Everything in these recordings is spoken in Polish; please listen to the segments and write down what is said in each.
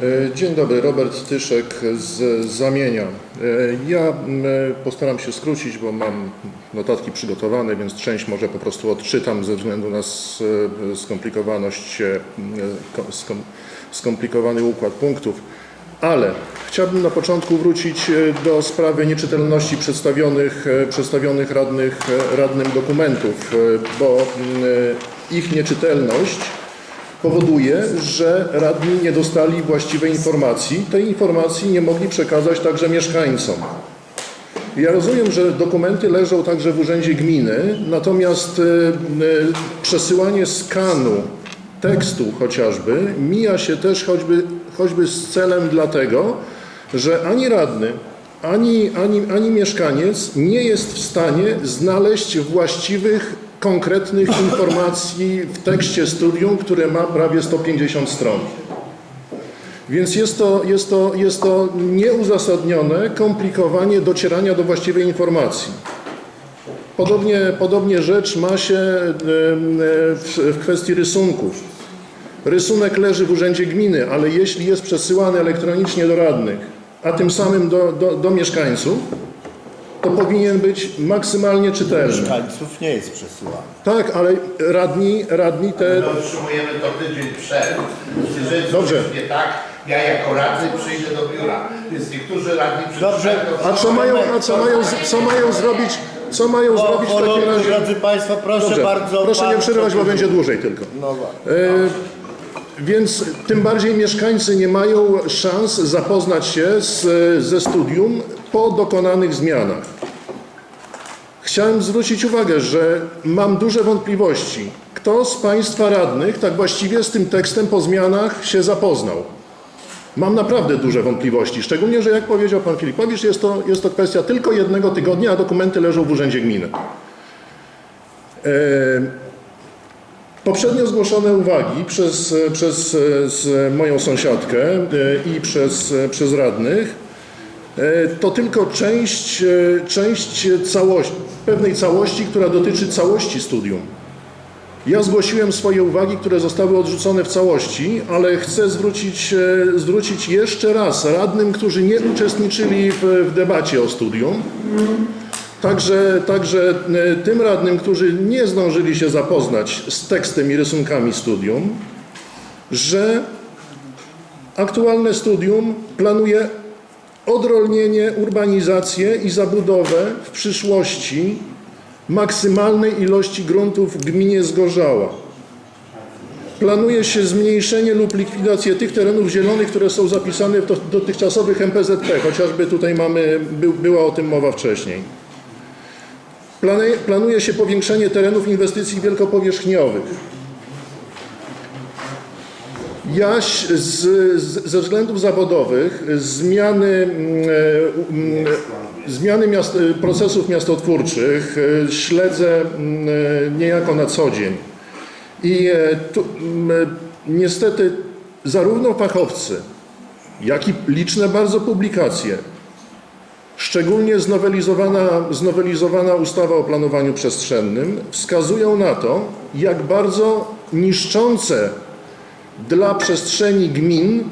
E, Dzień dobry, Robert Tyszek z Zamienia. E, Ja postaram się skrócić, bo mam notatki przygotowane, więc część może po prostu odczytam ze względu na skomplikowaność, e, ko- skom, skomplikowany układ punktów. Ale chciałbym na początku wrócić do sprawy nieczytelności przedstawionych, przedstawionych radnych, radnym dokumentów, bo ich nieczytelność powoduje, że radni nie dostali właściwej informacji. Tej informacji nie mogli przekazać także mieszkańcom. Ja rozumiem, że dokumenty leżą także w Urzędzie Gminy, natomiast e, e, przesyłanie skanu tekstu chociażby mija się też choćby, choćby z celem dlatego, że ani radny, ani, ani, ani mieszkaniec nie jest w stanie znaleźć właściwych, konkretnych informacji w tekście studium, które ma prawie 150 stron. Więc jest to, jest to, jest to nieuzasadnione komplikowanie docierania do właściwej informacji. Podobnie, podobnie rzecz ma się w, w kwestii rysunków. Rysunek leży w Urzędzie Gminy, ale jeśli jest przesyłany elektronicznie do radnych, a tym samym do, do, do mieszkańców, to powinien być maksymalnie czytelny. Mieszkańców nie jest przesyłany. Tak, ale radni, radni te... My otrzymujemy to tydzień przed. Jeżeli Dobrze. nie tak, ja jako radny przyjdę do biura. Więc niektórzy radni Dobrze. przyjdą- A co mają, a co mają, z- co mają zrobić, co mają Po zrobić w takim porządku, razie? drodzy Państwo, proszę Dobrze, bardzo. proszę nie pan- przerywać, bo będzie dłużej tylko. No właśnie. Więc tym bardziej mieszkańcy nie mają szans zapoznać się z, ze studium po dokonanych zmianach. Chciałem zwrócić uwagę, że mam duże wątpliwości, kto z Państwa radnych tak właściwie z tym tekstem po zmianach się zapoznał. Mam naprawdę duże wątpliwości, szczególnie, że jak powiedział Pan Filipowicz, jest to, jest to kwestia tylko jednego tygodnia, a dokumenty leżą w Urzędzie Gminy. E, Poprzednio zgłoszone uwagi przez, przez moją sąsiadkę e, i przez, przez radnych e, to tylko część, część całości, pewnej całości, która dotyczy całości studium. Ja zgłosiłem swoje uwagi, które zostały odrzucone w całości, ale chcę zwrócić, e, zwrócić jeszcze raz radnym, którzy nie uczestniczyli w, w debacie o studium, Także, także e, tym radnym, którzy nie zdążyli się zapoznać z tekstem i rysunkami studium, że aktualne studium planuje odrolnienie, urbanizację i zabudowę w przyszłości maksymalnej ilości gruntów w gminie Zgorzała. Planuje się zmniejszenie lub likwidację tych terenów zielonych, które są zapisane w do- dotychczasowych MPZP, chociażby tutaj mamy, by, była o tym mowa wcześniej. Planuje, planuje się powiększenie terenów inwestycji wielkopowierzchniowych. Jaś z, z, ze względów zawodowych zmiany, mm, e, mm, zmiany miast, e, procesów miastotwórczych e, śledzę mm, niejako na co dzień. I tu, niestety zarówno fachowcy, jak i liczne bardzo publikacje Szczególnie znowelizowana, znowelizowana ustawa o planowaniu przestrzennym wskazują na to, jak bardzo niszczące dla przestrzeni gmin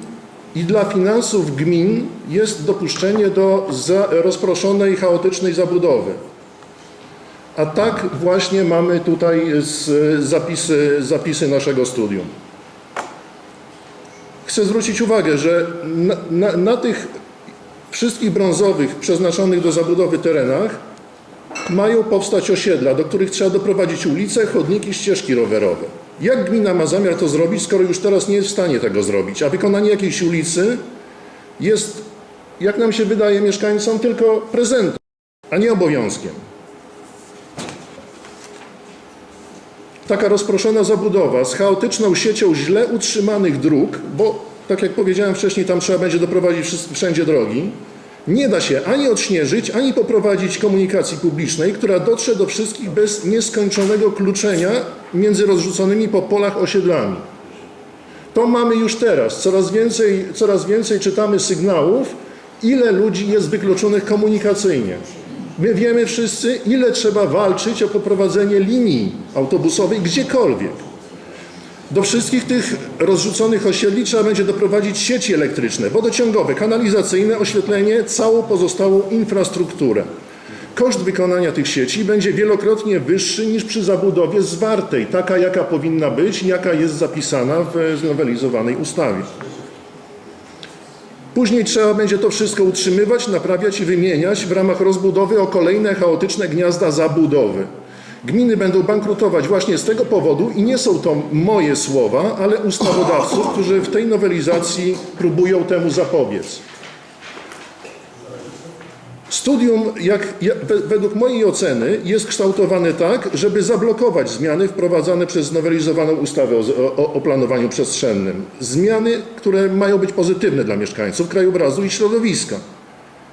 i dla finansów gmin jest dopuszczenie do rozproszonej, chaotycznej zabudowy. A tak właśnie mamy tutaj zapisy, zapisy naszego studium. Chcę zwrócić uwagę, że na, na, na tych wszystkich brązowych przeznaczonych do zabudowy terenach mają powstać osiedla, do których trzeba doprowadzić ulice, chodniki, ścieżki rowerowe. Jak gmina ma zamiar to zrobić, skoro już teraz nie jest w stanie tego zrobić, a wykonanie jakiejś ulicy jest, jak nam się wydaje mieszkańcom, tylko prezentem, a nie obowiązkiem. Taka rozproszona zabudowa z chaotyczną siecią źle utrzymanych dróg, bo tak jak powiedziałem wcześniej, tam trzeba będzie doprowadzić wszędzie drogi, nie da się ani odśnieżyć, ani poprowadzić komunikacji publicznej, która dotrze do wszystkich bez nieskończonego kluczenia między rozrzuconymi po polach osiedlami. To mamy już teraz. Coraz więcej, coraz więcej czytamy sygnałów, ile ludzi jest wykluczonych komunikacyjnie. My wiemy wszyscy, ile trzeba walczyć o poprowadzenie linii autobusowej gdziekolwiek. Do wszystkich tych rozrzuconych osiedli trzeba będzie doprowadzić sieci elektryczne, wodociągowe, kanalizacyjne, oświetlenie, całą pozostałą infrastrukturę. Koszt wykonania tych sieci będzie wielokrotnie wyższy niż przy zabudowie zwartej, taka jaka powinna być, jaka jest zapisana w znowelizowanej ustawie. Później trzeba będzie to wszystko utrzymywać, naprawiać i wymieniać w ramach rozbudowy o kolejne chaotyczne gniazda zabudowy. Gminy będą bankrutować właśnie z tego powodu i nie są to moje słowa, ale ustawodawców, którzy w tej nowelizacji próbują temu zapobiec. Studium, jak, ja- we- według mojej oceny, jest kształtowane tak, żeby zablokować zmiany wprowadzane przez znowelizowaną ustawę o, o, o planowaniu przestrzennym. Zmiany, które mają być pozytywne dla mieszkańców krajobrazu i środowiska.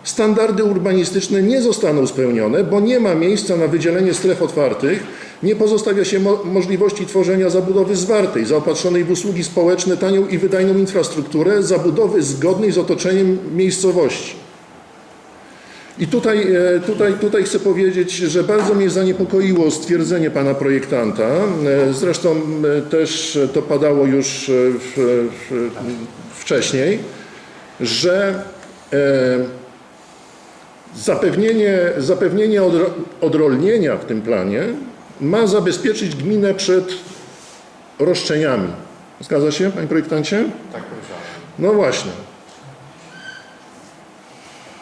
Standardy urbanistyczne nie zostaną spełnione, bo nie ma miejsca na wydzielenie stref otwartych, nie pozostawia się mo- możliwości tworzenia zabudowy zwartej, zaopatrzonej w usługi społeczne, tanią i wydajną infrastrukturę, zabudowy zgodnej z otoczeniem miejscowości. I tutaj, e, tutaj, tutaj chcę powiedzieć, że bardzo mnie zaniepokoiło stwierdzenie pana projektanta. E, Zresztą e, też to padało już w, w, wcześniej, że zapewnienie, zapewnienie odro, odrolnienia w tym planie ma zabezpieczyć gminę przed roszczeniami. Zgadza się, panie projektancie? Tak powiedziałem. No właśnie.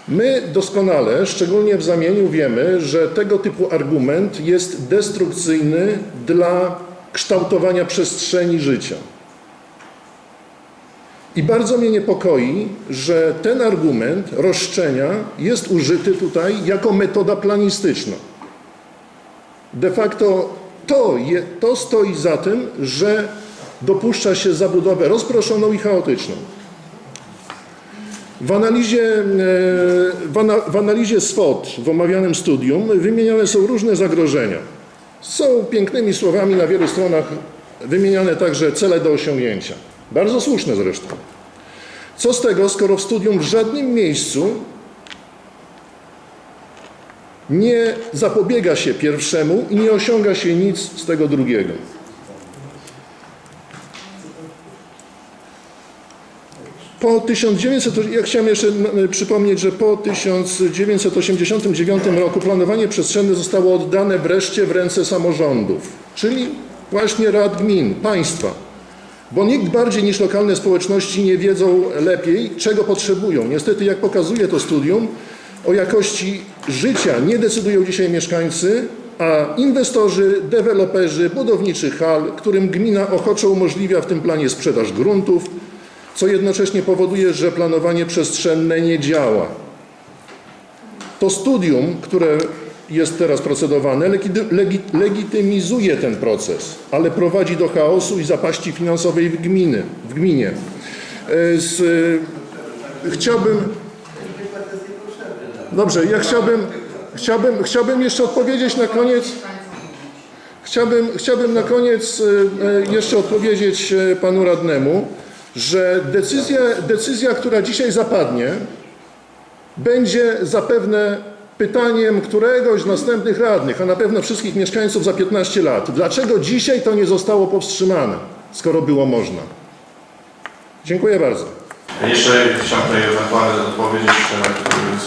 My doskonale, szczególnie w zamieniu, wiemy, że tego typu argument jest destrukcyjny dla kształtowania przestrzeni życia. I bardzo mnie niepokoi, że ten argument roszczenia jest użyty tutaj jako metoda planistyczna. De facto to, je, to stoi za tym, że dopuszcza się zabudowę rozproszoną i chaotyczną. W analizie, e, w, w analizie SWOT w omawianym studium wymieniane są różne zagrożenia. Są pięknymi słowami na wielu stronach wymieniane także cele do osiągnięcia. Bardzo słuszne zresztą. Co z tego, skoro w studium w żadnym miejscu nie zapobiega się pierwszemu i nie osiąga się nic z tego drugiego. Po 1900, ja chciałem jeszcze przypomnieć, że po 1989 roku planowanie przestrzenne zostało oddane wreszcie w ręce samorządów, czyli właśnie rad gmin, państwa. Bo nikt bardziej niż lokalne społeczności nie wiedzą lepiej, czego potrzebują. Niestety, jak pokazuje to studium, o jakości życia nie decydują dzisiaj mieszkańcy, a inwestorzy, deweloperzy, budowniczy hal, którym gmina ochoczo umożliwia w tym planie sprzedaż gruntów, co jednocześnie powoduje, że planowanie przestrzenne nie działa. To studium, które jest teraz procedowane, legi- legi- legitymizuje ten proces, ale prowadzi do chaosu i zapaści finansowej w, gminy, w gminie. E, Z, chciałbym. Dobrze, ja chciałbym, chciałbym, chciałbym jeszcze odpowiedzieć na koniec. Chciałbym, chciałbym na koniec e, e, jeszcze odpowiedzieć panu radnemu, że decyzja, decyzja, która dzisiaj zapadnie, będzie zapewne pytaniem któregoś z następnych radnych, a na pewno wszystkich mieszkańców za 15 lat. Dlaczego dzisiaj to nie zostało powstrzymane, skoro było można? Dziękuję bardzo. Jeszcze chciałem tutaj ewentualnie odpowiedzieć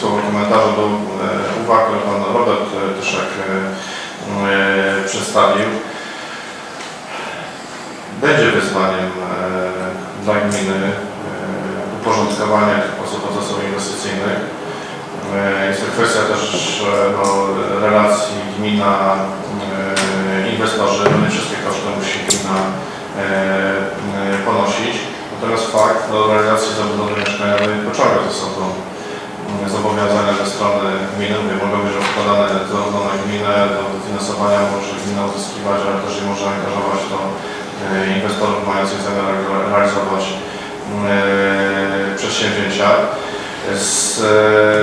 słowo komentarza do e, uwag, które pan Robert e, Tyszek e, e, przedstawił. Będzie wyzwaniem dla gminy e, uporządkowanie tych procesów inwestycyjnych. E, Jest to kwestia też e, no, relacji gmina-inwestorzy, no nie wszystkie koszty musi gmina e, e, ponosić. Natomiast fakt no, realizacji zabudowy mieszkaniowej pociąga ze sobą mm, zobowiązania ze strony gminy, mówię, mogą być rozkładane zarówno na gminę, do finansowania może gmina uzyskiwać, ale też i może angażować do e, inwestorów mających zamiar re- realizować e, przedsięwzięcia. Z, e,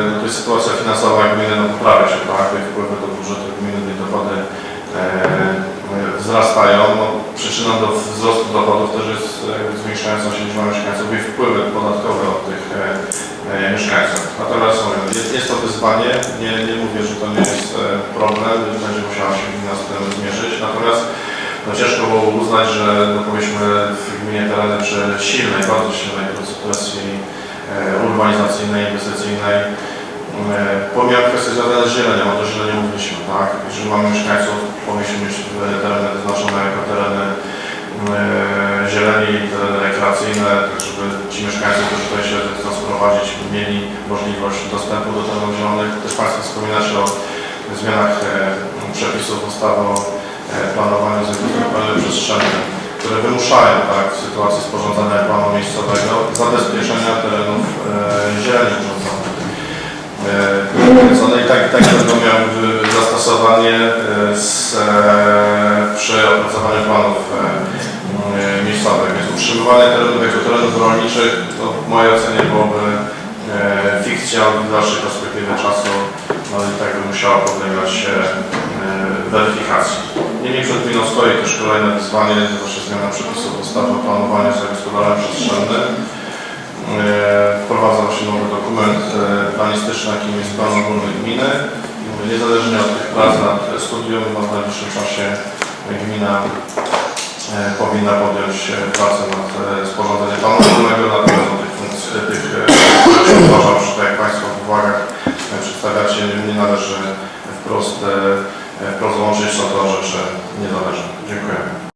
no, to sytuacja finansowa gminy no, poprawia się, tak? Wpływy do budżetu gminy, te dochody e, wzrastają. No, przyczyną do wzrostu dochodów też jest e, zwiększająca się liczba mieszkańców i wpływy podatkowe od tych e, e, mieszkańców. Natomiast mówię, jest, jest to wyzwanie, nie, nie mówię, że to nie jest e, problem, będzie musiała się gmina z tym zmierzyć. Natomiast no ciężko było uznać, że no powiedzmy w gminie tereny przy silnej, bardzo silnej sytuacji e, urbanizacyjnej, inwestycyjnej, e, pomijam kwestie związane z o to zieleniu mówiliśmy, tak? Jeżeli mamy mieszkańców, powinniśmy mieć tereny wyznaczone jako tereny e, zieleni, tereny rekreacyjne, tak żeby ci mieszkańcy, którzy tutaj się chcą sprowadzić, mieli możliwość dostępu do terenów zielonych. Też Państwo wspominacie o zmianach przepisów ustawy o e, planowaniu zagospodarowania przestrzennym, które wymuszają tak, w sytuacji sporządzania planu miejscowego zabezpieczenia terenów e, zieleni urządzonych. Więc one i tak, i tak będą miały zastosowanie e, z, e, przy opracowaniu planów miejscowych. Więc utrzymywanie terenów jako terenów rolniczych to w mojej ocenie byłoby fikcją w dalszej perspektywie czasu, no i tak by musiała podlegać weryfikacji. Niemniej przed chwilą stoi też kolejne wyzwanie, właśnie zmiana przepisów ustawy o planowaniu zagospodarowania przestrzennym. E, Wprowadza właśnie nowy dokument e, planistyczny, jakim jest plan ogólny gminy. Niezależnie od tych prac nad studium, no w najbliższym czasie gmina e, powinna podjąć pracę nad sporządzeniem planu ogólnego, natomiast do tych funkcji, tych uważam, że tak jak Państwo w uwagach przedstawiacie, nie należy wprost, e, łączyć, są to rzeczy niezależne. Dziękuję.